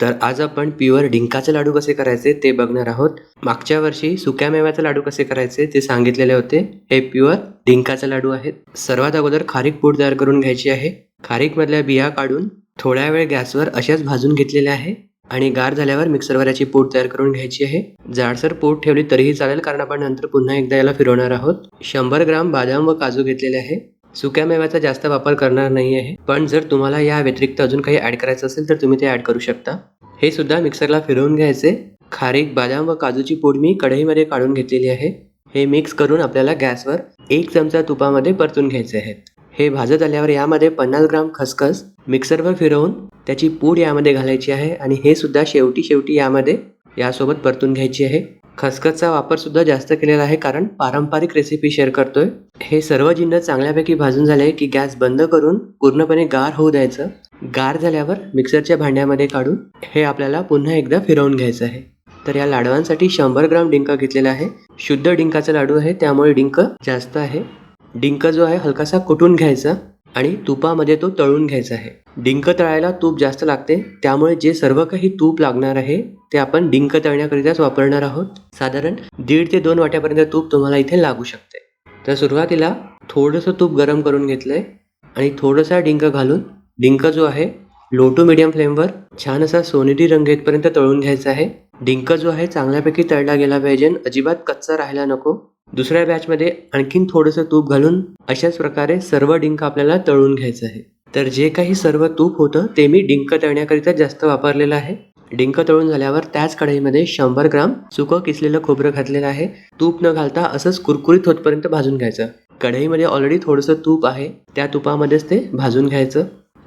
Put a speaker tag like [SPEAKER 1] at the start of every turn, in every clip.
[SPEAKER 1] तर आज आपण प्युअर डिंकाचे लाडू कसे करायचे ते बघणार आहोत. मागच्या वर्षी सुक्या मेव्याचे लाडू कसे करायचे ते सांगितलेले होते. हे प्युअर डिंकाचे लाडू आहेत. सर्वात अगोदर खारीक पूड तयार करून घ्यायची आहे. खारीक मधल्या बिया काढून थोड्या वेळ गॅसवर अशाच भाजून घेतलेल्या आहे. आणि गार झाल्यावर मिक्सरवर याची पूड तयार करून घ्यायची आहे. जाडसर पूड ठेवली तरीही चालेल कारण आपण नंतर पुन्हा एकदा याला फिरवणार आहोत. शंभर ग्राम बदाम व काजू घेतलेले आहे. सुक्या मेव्याचा जास्त वापर करणार नाही आहे. पण जर तुम्हाला या व्यतिरिक्त अजून काही ऍड करायचं असेल तर तुम्ही ते ऍड करू शकता. हे सुद्धा मिक्सरला फिरवून घ्यायचे. खारीक बदाम व काजूची पूड मी कढईमध्ये काढून घेतलेली आहे. हे मिक्स करून आपल्याला गॅसवर एक चमचा तुपामध्ये परतून घ्यायचे आहे हे भाजत आल्यावर यामध्ये पन्नास ग्राम खसखस मिक्सरवर फिरवून त्याची पूड यामध्ये घालायची आहे आणि हे सुद्धा शेवटी शेवटी यामध्ये यासोबत परतून घ्यायची आहे. खसखसचा वापर सुद्धा जास्त केलेला आहे कारण पारंपरिक रेसिपी शेअर करतोय. हे सर्व जिन्नस चांगल्यापैकी भाजून झाले की गॅस बंद करून पूर्णपणे गार होऊ द्यायचं. गार झाल्यावर मिक्सरच्या भांड्यामध्ये काढून हे आपल्याला पुन्हा एकदा फिरवून घ्यायचं आहे. तर या लाडवांसाठी शंभर ग्राम डिंक घेतलेला आहे. शुद्ध डिंकाचा लाडू आहे त्यामुळे डिंक जास्त आहे. डिंक जो आहे हलकासा कुटून घ्यायचा. आणि तुपामध्ये तो तळून घ्यायचा आहे. डिंक तळायला तूप जास्त लागते त्यामुळे जे सर्व काही तूप लागणार आहे ते आपण डिंक तळण्याकरिताच वापरणार आहोत. साधारण दीड ते दोन वाट्यापर्यंत तूप तुम्हाला इथे लागू शकते. तर सुरुवातीला थोडंसं तूप गरम करून घेतलंय आणि थोडंसं डिंक घालून डिंक जो आहे लो टू मिडियम फ्लेमवर छान असा सोनेरी रंग येतपर्यंत तळून घ्यायचा आहे. डिंक जो आहे चांगल्यापैकी तळला गेला पाहिजे. अजिबात कच्चा राहायला नको. दुसऱ्या बॅचमध्ये आणखीन थोडंसं तूप घालून अशाच प्रकारे सर्व डिंक आपल्याला तळून घ्यायचं आहे. तर जे काही सर्व तूप होतं ते मी डिंक तळण्याकरिता जास्त वापरलेलं आहे. डिंक तळून झाल्यावर त्याच कढईमध्ये शंभर ग्राम सुकं किसलेलं खोबरं घातलेलं आहे. तूप न घालता असंच कुरकुरीत होतपर्यंत भाजून घ्यायचं. कढईमध्ये ऑलरेडी थोडंसं तूप आहे. त्या तुपामध्येच ते भाजून घ्यायचं.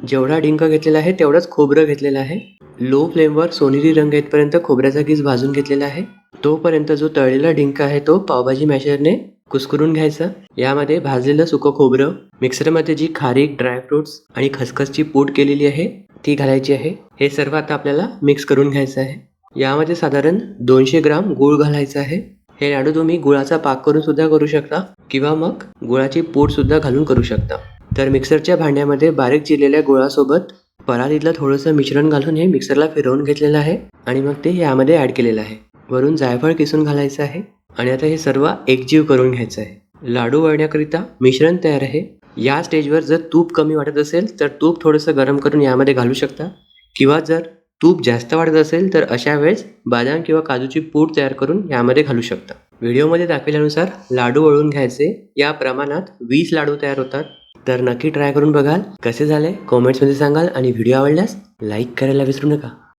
[SPEAKER 1] जेवढा डिंक घेतलेला आहे तेवढंच खोबरं घेतलेलं आहे. लो फ्लेमवर सोनेरी रंग येतपर्यंत खोबऱ्याचा किस भाजून घेतलेला आहे. तोपर्यंत जो तळलेला डिंक आहे तो पावभाजी मॅशरने कुस्करून घ्यायचा. यामध्ये भाजलेलं सुकं खोबरं मिक्सरमध्ये जी खारीक ड्रायफ्रुट्स आणि खसखसची पूड केलेली आहे ती घालायची आहे. हे सर्व आता आपल्याला मिक्स करून घ्यायचं आहे. यामध्ये साधारण दोनशे ग्राम गूळ घालायचं आहे. हे लाडू तुम्ही गुळाचा पाक करून सुद्धा करू शकता किंवा मग गुळाची पूड सुद्धा घालून करू शकता. तर मिक्सरच्या भांड्यामध्ये बारीक चिरलेल्या गुळासोबत परातीतलं थोडंसं मिश्रण घालून हे मिक्सरला फिरवून घेतलेलं आहे आणि मग ते यामध्ये ॲड केलेलं आहे. वरून जायफळ किसून घालायचं आहे आणि आता हे सर्व एकजीव करून घ्यायचं आहे. लाडू वळण्याकरिता मिश्रण तयार आहे. या स्टेजवर जर तूप कमी वाटत असेल तर तूप थोडंसं गरम करून यामध्ये घालू शकता. किंवा जर तूप जास्त वाटत असेल तर अशा वेळेस बदाम किंवा काजूची पूड तयार करून यामध्ये घालू शकता. व्हिडिओमध्ये दाखवल्यानुसार लाडू वळून घ्यायचे. या प्रमाणात वीस लाडू तयार होतात. तर नक्की ट्राय करून बघाल. कसे झाले? कॉमेंट्समध्ये सांगाल. आणि व्हिडिओ आवडल्यास लाईक करायला विसरू नका.